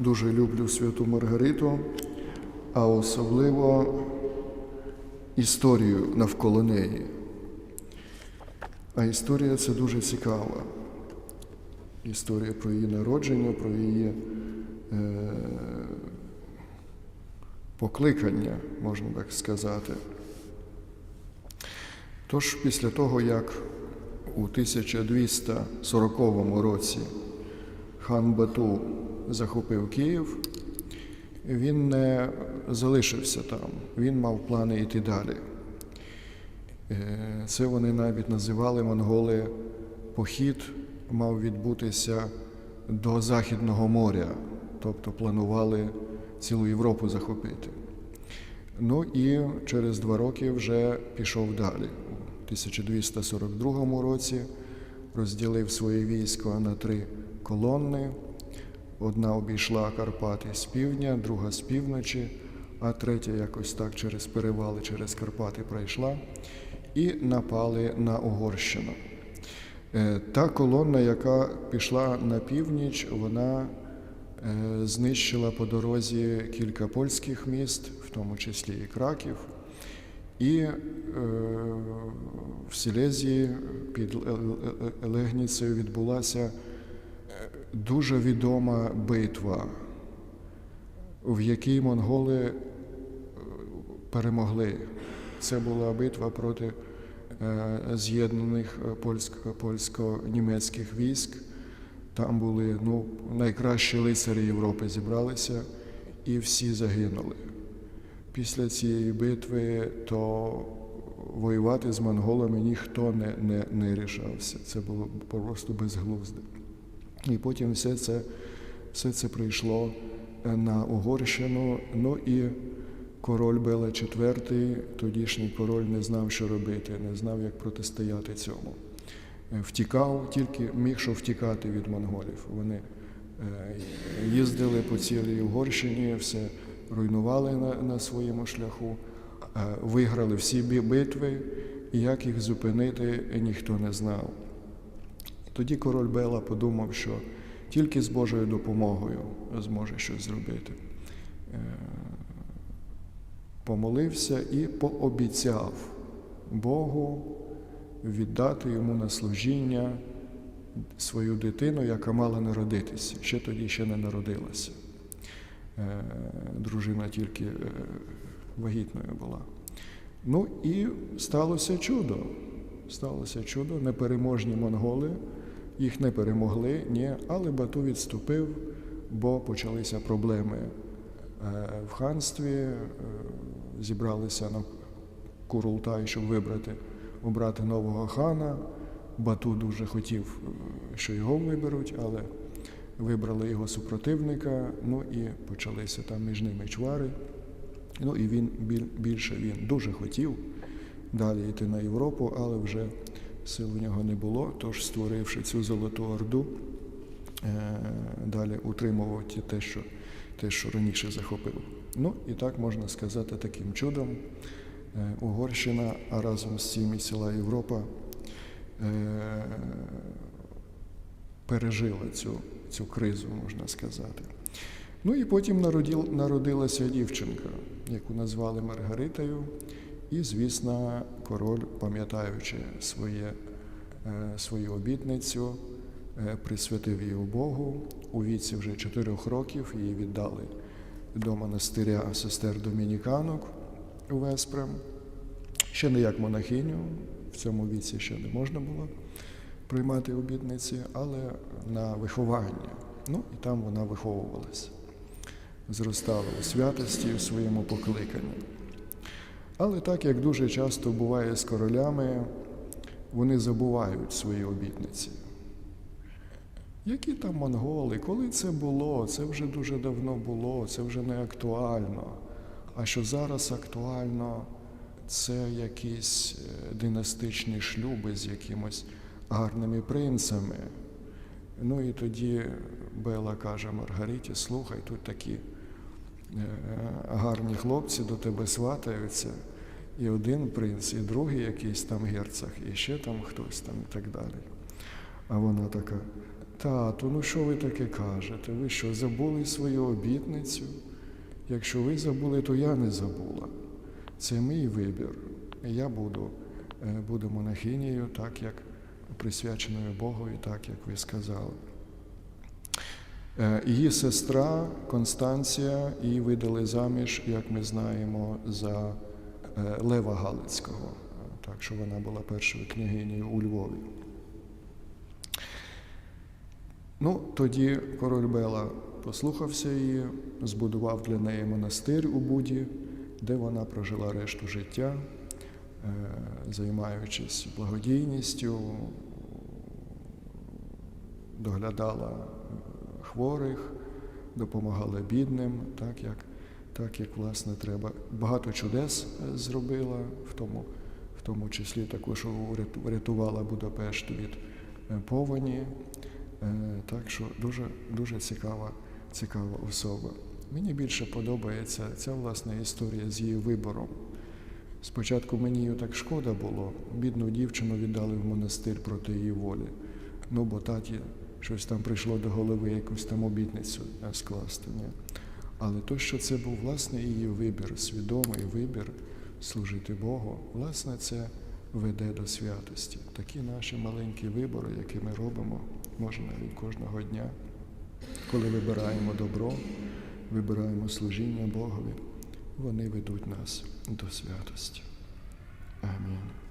Дуже люблю святу Маргариту, а особливо історію навколо неї. А історія це дуже цікава. Історія про її народження, про її е, покликання, можна так сказати. Тож після того, як у 1240 році хан Бату захопив Київ, він не залишився там, він мав плани йти далі. Е, Це вони навіть називали монголи похід мав відбутися до Західного моря, тобто планували цілу Європу захопити. Ну і через два роки вже пішов далі. У 1242 році розділив своє військо на три колони. Одна обійшла Карпати з півдня, друга з півночі, а третя якось так через перевали, через Карпати пройшла і напали на Угорщину. Е, Та колона, яка пішла на північ, вона е, знищила по дорозі кілька польських міст, в тому числі і Краків. І е, в Сілезії під Легніцею відбулася е, дуже відома битва, в якій монголи е, перемогли. Це була битва проти е, з'єднаних е, польсько- польсько-німецьких військ. Там були ну, найкращі лицарі Європи зібралися і всі загинули. Після цієї битви то воювати з монголами ніхто не, не, не рішався. Це було просто безглузде. І потім все це, все це прийшло е, на Угорщину. Ну і король Бела IV, тодішній король, не знав, що робити, не знав, як протистояти цьому. Е, Втікав, тільки міг що втікати від монголів. Вони е, їздили по цілій Угорщині, все руйнували на, на своєму шляху, виграли всі битви, і як їх зупинити, ніхто не знав. Тоді король Бела подумав, що тільки з Божою допомогою зможе щось зробити. Е, Помолився і пообіцяв Богу віддати йому на служіння свою дитину, яка мала народитися. Ще тоді ще не народилася. Е, Дружина тільки е, вагітною була. Ну і сталося чудо. Сталося чудо. Непереможні монголи їх не перемогли, ні, але Бату відступив, бо почалися проблеми е, в ханстві. е, Зібралися на Курултай, щоб вибрати, обрати нового хана. Бату дуже хотів, е, що його виберуть, але вибрали його супротивника, ну і почалися там між ними чвари. Ну і він більше він дуже хотів далі йти на Європу, але вже сил у нього не було. Тож, створивши цю Золоту Орду, е, далі утримувати те, що, те, що раніше захопив. Ну і так можна сказати, таким чудом е, Угорщина, а разом з цим і ціла Європа е, пережила цю, цю кризу, можна сказати. Ну і потім народилася дівчинка, яку назвали Маргаритою. І, звісно, король, пам'ятаючи своє, е, свою обітницю, е, присвятив її Богу. У віці вже чотирьох років її віддали до монастиря сестер Домініканок у Веспрем. Ще не як монахиню, в цьому віці ще не можна було приймати обітниці, але на виховання. Ну і там вона виховувалася, зростала у святості у своєму покликанні. Але так як дуже часто буває з королями, вони забувають свої обітниці. Які там монголи? Коли це було? Це вже дуже давно було, це вже не актуально. А що зараз актуально, це якісь е, династичні шлюби з якимось гарними принцами. Ну і тоді Бела каже Маргариті, слухай, тут такі гарні хлопці до тебе сватаються. І один принц, і другий якийсь там герцог, і ще там хтось там і так далі. А вона така Тату, ну що ви таке кажете? Ви що, забули свою обітницю? Якщо ви забули, то я не забула. Це мій вибір. Я буду, е, буду монахинею, так як присвяченою Богові, так як ви сказали. Е, Її сестра Констанція її видали заміж, як ми знаємо, за е, Лева Галицького. Так що вона була першою княгинею у Львові. Ну, тоді король Бела послухався її, збудував для неї монастир у Буді, де вона прожила решту життя, е, займаючись благодійністю, доглядала хворих, допомагала бідним, так як, так як власне треба. Багато чудес е, зробила, в тому, в тому числі також врятувала Будапешт від е, повені. Е, Так що дуже, дуже цікава, цікава особа. Мені більше подобається ця власна історія з її вибором. Спочатку мені її так шкода було, бідну дівчину віддали в монастир проти її волі. Ну, бо таті щось там прийшло до голови, якусь там обітницю е, скласти. Ні. Але то, що це був власне її вибір, свідомий вибір служити Богу, власне, це веде до святості. Такі наші маленькі вибори, які ми робимо, може навіть кожного дня, коли вибираємо добро, вибираємо служіння Богові, вони ведуть нас до святості. Амінь.